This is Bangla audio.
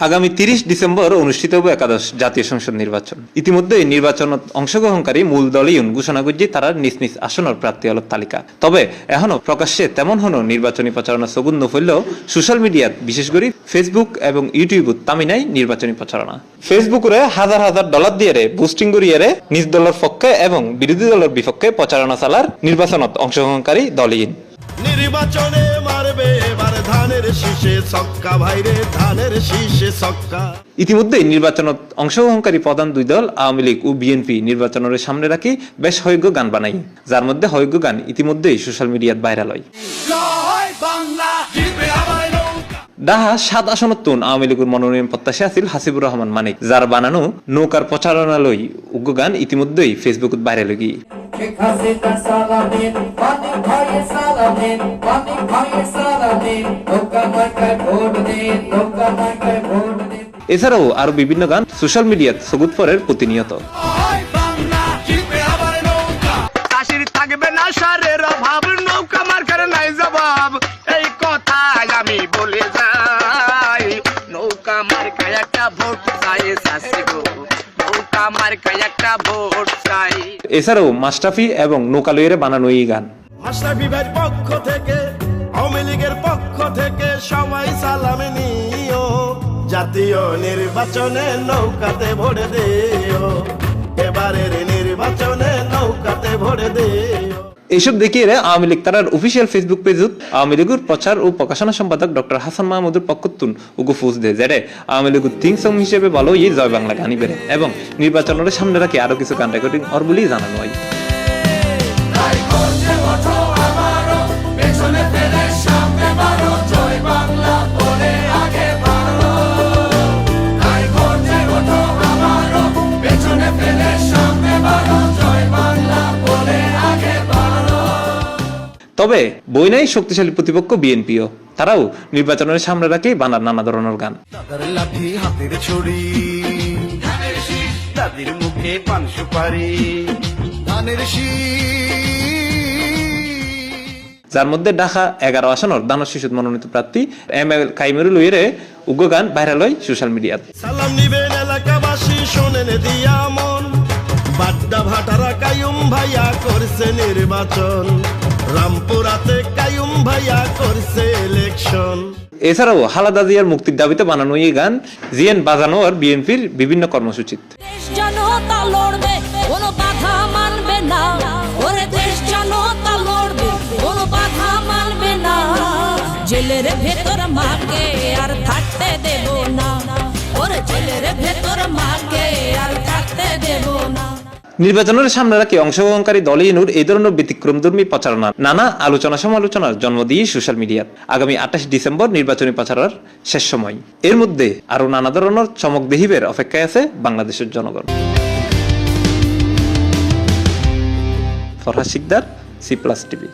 আগামী তিরিশ ডিসেম্বর অনুষ্ঠিত হবে একাদশ জাতীয় সংসদ নির্বাচন। ইতিমধ্যে নির্বাচনত অংশগ্রহণকারী মূল দলীয় ঘোষণা করছে তারা নিজ নিজ আসনের প্রার্থী হল তালিকা। তবে এখনও প্রকাশ্যে তেমন হনো নির্বাচনী প্রচারণা সগুন নফললেও সোশ্যাল মিডিয়াত, বিশেষ করে ফেসবুক এবং ইউটিউবত তামিনাই নির্বাচনী প্রচারণা। ফেসবুকে হাজার হাজার ডলার দিয়ে বুস্টিং করিয়ে নিজ দলের পক্ষে এবং বিরোধী দলের বিপক্ষে প্রচারণা চালার নির্বাচনত অংশগ্রহণকারী দলীয় নির্বাচনে মারবে ধানের শীষে ছক্কা ভাইরে ধানের শীষে ছক্কা। ইতিমধ্যে নির্বাচনত অংশগ্রহণকারী প্রধান দুই দল আওয়ামী লীগ ও বিএনপি নির্বাচনের সামনে রাখি বেশ হয়জ্ঞ গান বানাই। যার মধ্যে হয়জ্ঞ গান ইতিমধ্যেই সোশ্যাল মিডিয়াত ভাইরাল হয়। ডাহা সাত আসনত তুন আওয়ামী লীগের মনোনয়ন প্রত্যাশী আছিল হাসিবুর রহমান মানিক যার বানানো নৌকার প্রচারণালয় উগ্র গান ইতিমধ্যেই ফেসবুকত ভাইরাল হয়ে গিয়ে। শেখ হাসিনা সালামের অনেক ভয়ে সালামের অনেক ভয়ে সালামের নৌকা মার্কায় ভোট দিন নৌকা মার্কায় ভোট দিন এছাড়াও আরও বিভিন্ন গান সোশ্যাল মিডিয়ায় সগুত প্রতিনিয়ত। মার্কায় একটা ভোট চাই। এছাড়াও মাস্টাফি এবং নৌকালয়ের বানানো এই গান। মাস্টাফি ভাইয়ের পক্ষ থেকে আওয়ামী লীগের পক্ষ থেকে সবাই সালাম নিও। জাতীয় নির্বাচনে নৌকাতে ভরে দিও। এবারের নির্বাচনে নৌকাতে ভোট দিও। এইসব দেখিয়ে আওয়ামী লীগ তারার অফিসিয়াল ফেসবুক পেজত আওয়ামী লীগের প্রচার ও প্রকাশনা সম্পাদক ডক্টর হাসান মাহমুদুর পক্ষতুন উগু ফুস দে জেরে আওয়ামী লীগের থিং সং হিসেবে বলো এই জয় বাংলা গানি বেড়ে। এবং নির্বাচনের সামনে রাখে আরও কিছু গান রেকর্ডিং অর বলেই জানানো হয়। তবে বইনাই শক্তিশালী প্রতিপক্ষ বিএনপিও। তারাও নির্বাচনের সামনে রাখি বানার নানা ধরনের গান। মুখে পান সুপারি ধানের যার মধ্যে ঢাকা এগারো আসনের দানব শিশু মনোনীত প্রার্থী এম এল কাইমেরুল উইরে উগ্র গান ভাইরাল হয় সোশ্যাল মিডিয়াত সালাম নিবেন এলাকাবাসী শোনেন দিয়া মন। বাড্ডা ভাটারা কায়ুম ভাইয়া করছে নির্বাচন। রামপুরাতে কায়ুম ভাইয়া করছে ইলেকশন এছাড়াও হালাদা জিয়ার মুক্তির দাবিতে বানানো এই গান জিএন বাজানো আর বিএনপির বিভিন্ন কর্মসূচিত। জনতা লড়বে কোনো বাধা মানবে না। ওরে দেশ জনতা লড়বে কোনো বাধা মানবে না। জেলের ভেতর মাকে আর নির্বাচনের সামনে রাখি অংশগ্রহণকারী দলই নূর এই ধরনের ব্যতিক্রমধর্মী প্রচারণা। নানা আলোচনা সমালোচনার জন্ম দিয়ে সোশ্যাল মিডিয়াত। আগামী আঠাশ ডিসেম্বর নির্বাচনী প্রচারের শেষ সময়। এর মধ্যে আরও নানা ধরনের চমক দেহিবের অপেক্ষায় আছে বাংলাদেশের জনগণ। Farhad Sikdar C plus TV.